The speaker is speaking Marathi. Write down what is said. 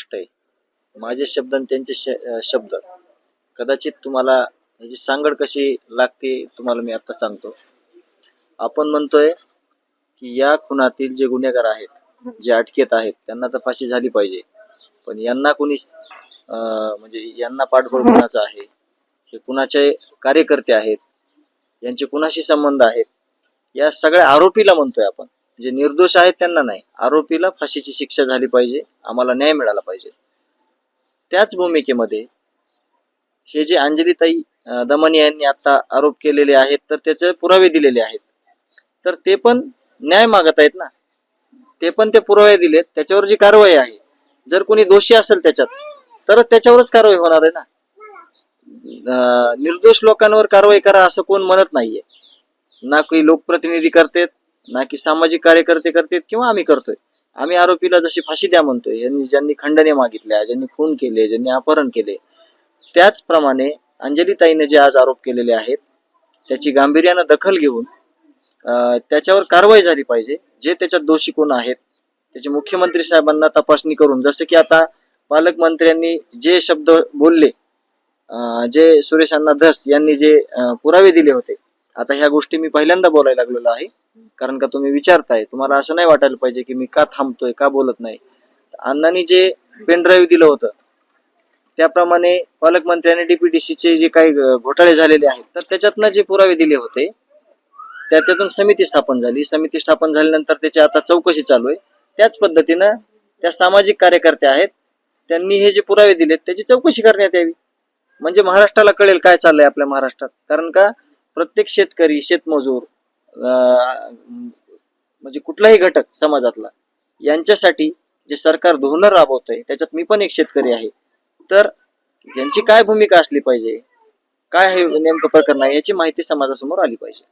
स्पष्ट आहे. माझे शब्द आणि त्यांचे श शब्द. कदाचित तुम्हाला याची सांगड कशी लागते तुम्हाला मी आता सांगतो. आपण म्हणतोय की या खुनातील जे गुन्हेगार आहेत जे अटकेत आहेत त्यांना तर फाशी झाली पाहिजे. पण यांना कोणी अं, म्हणजे यांना पाठबळ कुणाचं आहे? हे कुणाचे कार्यकर्ते आहेत? यांचे कुणाशी संबंध आहेत? या सगळ्या आरोपीला म्हणतोय आपण. जे निर्दोष आहेत त्यांना नाही. आरोपीला फाशीची शिक्षा झाली पाहिजे आम्हाला न्याय मिळाला पाहिजे. त्याच भूमिकेमध्ये हे जे अंजलीताई दमनी यांनी आता आरोप केलेले आहेत तर त्याचे पुरावे दिलेले आहेत. तर ते पण न्याय मागत आहेत ना? ते पण ते पुरावे दिलेत. त्याच्यावर जी कारवाई आहे जर कोणी दोषी असेल त्याच्यात तर त्याच्यावरच कारवाई होणार आहे ना? निर्दोष लोकांवर कारवाई करा असं कोण म्हणत नाहीये. ना काही लोकप्रतिनिधी करतात ना की सामाजिक कार्यकर्ते करतात किंवा आम्ही करतोय. आम्ही आरोपीला जशी फाशी द्या म्हणतोय यांनी ज्यांनी खंडने मागितल्या ज्यांनी खून केले ज्यांनी अपहरण केले त्याचप्रमाणे अंजलीताईने जे आज आरोप केलेले आहेत त्याची गांभीर्यानं दखल घेऊन त्याच्यावर कारवाई झाली पाहिजे. जे त्याच्यात दोषी कोण आहेत त्याचे मुख्यमंत्री साहेबांना तपासणी करून जसं की आता पालकमंत्र्यांनी जे शब्द बोलले जे सुरेशांना धस यांनी जे पुरावे दिले होते आता ह्या गोष्टी मी पहिल्यांदा बोलायला लागलेलो आहे. कारण का तुम्ही विचारताय तुम्हाला असं नाही वाटायला पाहिजे की मी का थांबतोय का बोलत नाही. अण्णांनी जे पेनड्राईव्ह दिलं होतं त्याप्रमाणे पालकमंत्र्यांनी डीपीटीसीचे जे काही घोटाळे झालेले आहेत तर त्याच्यातनं जे पुरावे दिले होते त्याच्यातून समिती स्थापन झाली. समिती स्थापन झाल्यानंतर त्याची आता चौकशी चालू आहे. त्याच पद्धतीनं त्या सामाजिक कार्यकर्त्या आहेत त्यांनी हे जे पुरावे दिलेत त्याची चौकशी करण्यात यावी. म्हणजे महाराष्ट्राला कळेल काय चाललंय आपल्या महाराष्ट्रात. कारण का प्रत्येक शेतकरी शेतमजूर म्हणजे कुठलाही घटक समाजातला यांच्यासाठी जे सरकार धोरणं आहे त्याच्यात मी पण एक शेतकरी आहे. तर यांची काय भूमिका असली पाहिजे? काय हे नेमकं प्रकरण आहे? याची माहिती समाजासमोर आली पाहिजे.